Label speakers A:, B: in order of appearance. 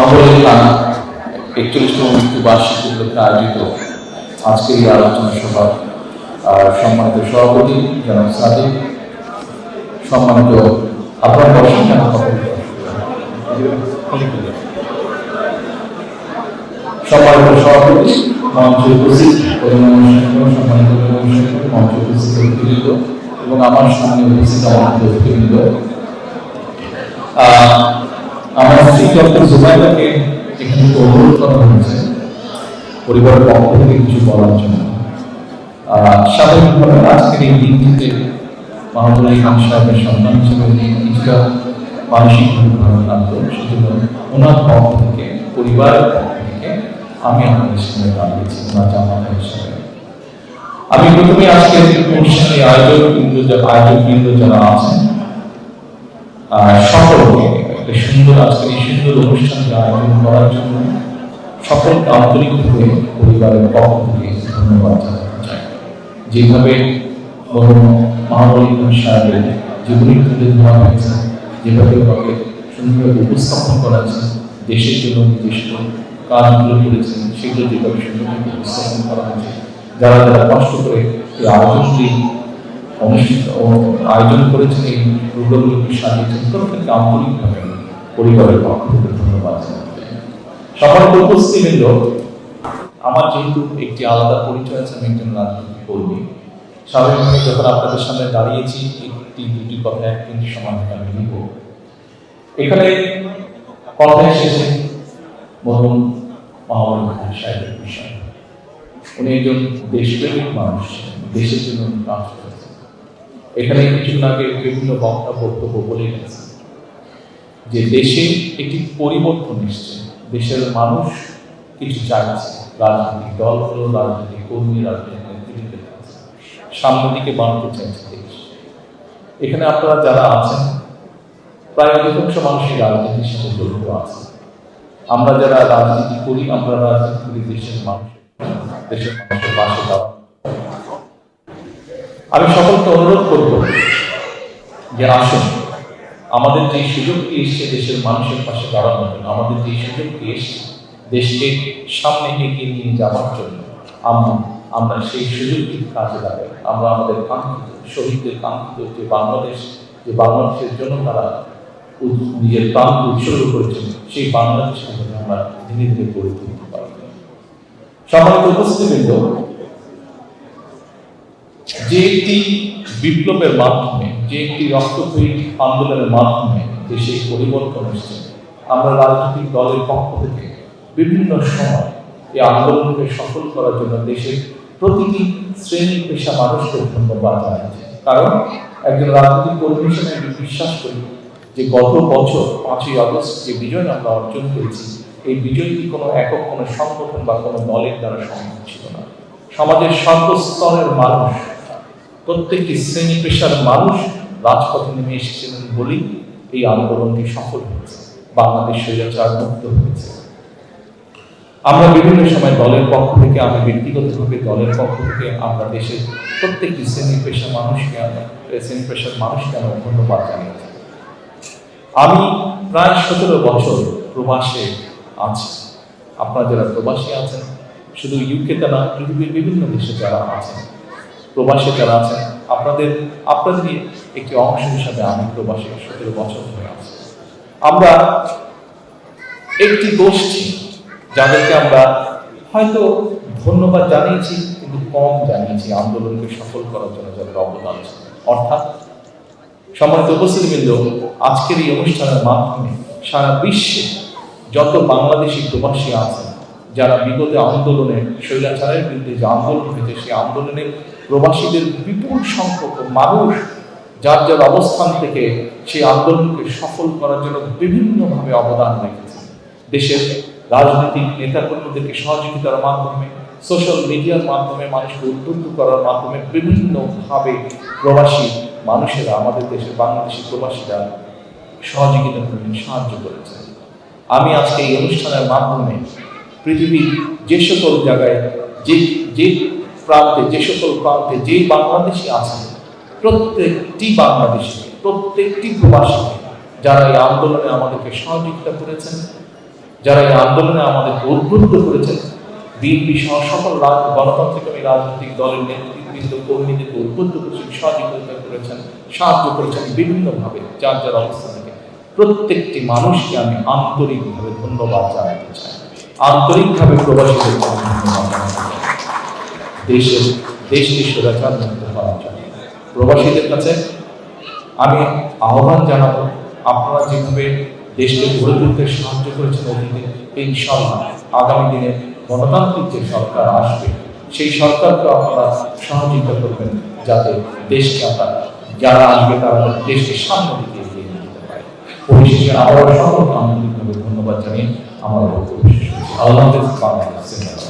A: মাহবুবুল খান একচল্লিশতম মৃত্যু বার্ষিকী উপলক্ষে আয়োজিত আজকের এই আলোচনা সভা, আর সম্মানিত সভাপতি জনাব সাদিক, সম্মানিত আপনার বলতে? সম্মানিত সভাপতি এবং আমার সামনে উপস্থিত আমার আমার স্ত্রী ডক্টর জুবাইদাকে এখানে অনুরোধ করা হয়েছে, পরিবারের পক্ষ থেকে কিছু বলার জন্য। স্বাভাবিকভাবে আজকের এই দিনটিতে মাহবুল খান সাহেবের সন্তান হিসেবে কিছুটা মানসিকভাবে ভারাক্রান্ত সেজন্য ওনার পক্ষ থেকে, পরিবারের পক্ষ থেকে আমি আপনাদের সঙ্গে দাঁড়িয়েছি ওনার জামাতা হিসেবে। আমি প্রথমে আজকে অনুষ্ঠানে আয়োজক বিন্দু যারা আয়োজক বিন্দু যারা আছেন সকলকে একটা সুন্দর আজকে এই সুন্দর অনুষ্ঠানকে আয়োজন করার জন্য সকলকে আন্তরিকভাবে পরিবারের পক্ষ থেকে ধন্যবাদ জানাতে চাই। যেভাবে মাহবুল সাহেবের জীবনী তুলে ধরা হয়েছে যেভাবে ওকে সুন্দরভাবে উপস্থাপন করা দেশের জন্য নিজস্ব কাজগুলো করেছেন সেগুলো যেভাবে সুন্দরভাবে উপস্থাপন করা হয়েছে, যারা যারা কষ্ট করে এই আয়োজনটি অনুষ্ঠিত আয়োজন করেছেন, এই প্রোগ্রামগুলোকে সাজিয়েছেন, প্রত্যেককে আন্তরিকভাবে পরিবারের পক্ষ থেকে ধন্যবাদ জানাতে। সম্মানিত উপস্থিতবৃন্দ আমার যেহেতু একটি আলাদা পরিচয় আছে, আমি একজন রাজনৈতিক কর্মী। স্বাভাবিকভাবে যখন আপনাদের সামনে দাঁড়িয়েছি, একটি, দুটি কথা এক মিনিট সময় আমি নিব। এখানে কথা এসেছে মরহুম মাহমুদ খান সাহেবের বিষয়। উনি একজন দেশপ্রেমিক মানুষ, দেশের জন্য কাজ করেছেন। এখানে কিছুদিন আগে বিভিন্ন বক্তা বক্তব্য বলে গেছে যে দেশে একটি পরিবর্তন এসছে। দেশের মানুষ কিছু চাইছে। রাজনৈতিক দলগুলো রাজনৈতিক কর্মী, রাজনৈতিক কাছে সামনের দিকে বাড়তে চাইছে দেশ। এখানে আপনারা যারা আছেন, প্রায় অধিকাংশ মানুষই রাজনীতির সাথে জড়িত আছে। আমরা যারা রাজনীতি করি, আমরা রাজনীতি করি দেশের মানুষ দেশের মানুষের পাশে আমি সকলকে অনুরোধ করব যে আসুন। আমাদের যে সুযোগটি এসছে দেশের মানুষের পাশে দাঁড়ানোর জন্য, আমাদের যে সুযোগটি এসছে দেশকে সামনে এগিয়ে নিয়ে যাওয়ার জন্য আমরা আমরা সেই সুযোগটি কাজে লাগাই। আমরা আমাদের কাঙ্ক্ষিত, শহীদদের কাঙ্ক্ষিত যে বাংলাদেশ, যে বাংলাদেশের জন্য তারা নিজের প্রাণকে উৎসর্গ করেছেন, সেই বাংলাদেশকে যেন আমরা ধীরে ধীরে গড়ে তুলতে পারি। সম্মানিত উপস্থিতবৃন্দ, যে একটি বিপ্লবের মাধ্যমে যে একটি রক্তক্ষয়ী আন্দোলনের মাধ্যমে দেশে পরিবর্তন এসেছে। আমরা রাজনৈতিক দলের পক্ষ থেকে বিভিন্ন সময় এই আন্দোলনকে সফল করার জন্য দেশের প্রতিটি শ্রেণি পেশা মানুষকে ধন্যবাদ জানাচ্ছি। কারণ একজন রাজনৈতিক কর্মী হিসেবে আমি বিশ্বাস করি যে গত বছর পাঁচই আগস্ট যে বিজয় আমরা অর্জন করেছি, এই বিজয়টি কোনো একক, কোনো সংগঠন বা কোনো দলের দ্বারা সম্ভব ছিল না। সমাজের সর্বস্তরের মানুষ, প্রত্যেকটি শ্রেণি পেশার মানুষ রাজপথে নেমে এসেছিলেন বলেই এই আন্দোলনটি সফল হয়েছে, বাংলাদেশ স্বৈরাচার মুক্ত হয়েছে। আমরা বিভিন্ন সময় দলের পক্ষ থেকে, আমি ব্যক্তিগতভাবে দলের পক্ষ থেকে, আমরা দেশের প্রত্যেকটি শ্রেণি পেশা মানুষকে, শ্রেণি পেশার মানুষকে আমরা ধন্যবাদ জানিয়েছি। আমি প্রায় সতেরো বছর প্রবাসে আছি। আপনারা যারা প্রবাসী আছেন, শুধু ইউকেতে না, পৃথিবীর বিভিন্ন দেশে যারা আছেন, প্রবাসে যারা আছেন, আপনাদের আপনাদেরই একটি অংশ হিসাবে আমি প্রবাসে সতেরো বছর হয়ে আছে। আমরা একটি গোষ্ঠী যাদেরকে আমরা হয়তো ধন্যবাদ জানিয়েছি, কিন্তু কম জানিয়েছি। আন্দোলনকে সফল করার জন্য যাদের অবদান অর্থাৎ সম্মানিত উপস্থিতিবৃন্দ, আজকের এই অনুষ্ঠানের মাধ্যমে সারা বিশ্বে যত বাংলাদেশি প্রবাসী আছেন, যারা বিগত আন্দোলনে স্বৈরাচারের বিরুদ্ধে যে আন্দোলন হয়েছে, সেই আন্দোলনে প্রবাসীদের বিপুল সংখ্যক মানুষ যার যার অবস্থান থেকে সেই আন্দোলনকে সফল করার জন্য বিভিন্নভাবে অবদান রেখেছে। দেশের রাজনৈতিক নেতাকর্মীদেরকে সহযোগিতার মাধ্যমে সোশ্যাল মিডিয়ার মাধ্যমে, মানুষকে উদ্বুদ্ধ করার মাধ্যমে বিভিন্নভাবে প্রবাসী মানুষেরা, আমাদের দেশের বাংলাদেশি প্রবাসীরা সহযোগিতা করেন সাহায্য করেছেন আমি আজকে এই অনুষ্ঠানের মাধ্যমে পৃথিবীর যে সকল জায়গায়, যে যে প্রান্তে, যে সকল প্রান্তে যে বাংলাদেশি আছেন প্রত্যেকটি বাংলাদেশি, প্রত্যেকটি প্রবাসী যারা এই আন্দোলনে আমাদেরকে সহযোগিতা করেছেন, যারা এই আন্দোলনে আমাদেরকে উদ্বুদ্ধ করেছেন, বিএনপি সহ সকল গণতান্ত্রিক এবং রাজনৈতিক দলের নেতৃবৃন্দ, কর্মীদেরকে উদ্বুদ্ধ করেছেন, সহযোগিতা করেছেন, সাহায্য করেছেন বিভিন্নভাবে, যার যার অবস্থা থেকে প্রত্যেকটি মানুষকে আমি আন্তরিকভাবে ধন্যবাদ জানাতে চাই। আন্তরিকভাবে প্রবাসীদের দেশের, দেশকে সুরক্ষার মুক্ত করার জন্য। প্রবাসীদের কাছে আমি আহ্বান জানাব, আপনারা যেভাবে দেশকে গড়ে তুলতে সাহায্য করেছেন অতীতে ইনশাল্লাহ আগামী দিনে গণতান্ত্রিক যে সরকার আসবে, সেই সরকারকে আপনারা সহযোগিতা করবেন যাতে দেশকে আপনারা যারা আসবে তারা দেশকে সামনে দিকে এগিয়ে নিয়ে যেতে পারে পরিশেষে আবারও সকলকে আন্তরিকভাবে ধন্যবাদ জানিয়ে আমার বক্তব্য শেষ করছি আল্লাহ।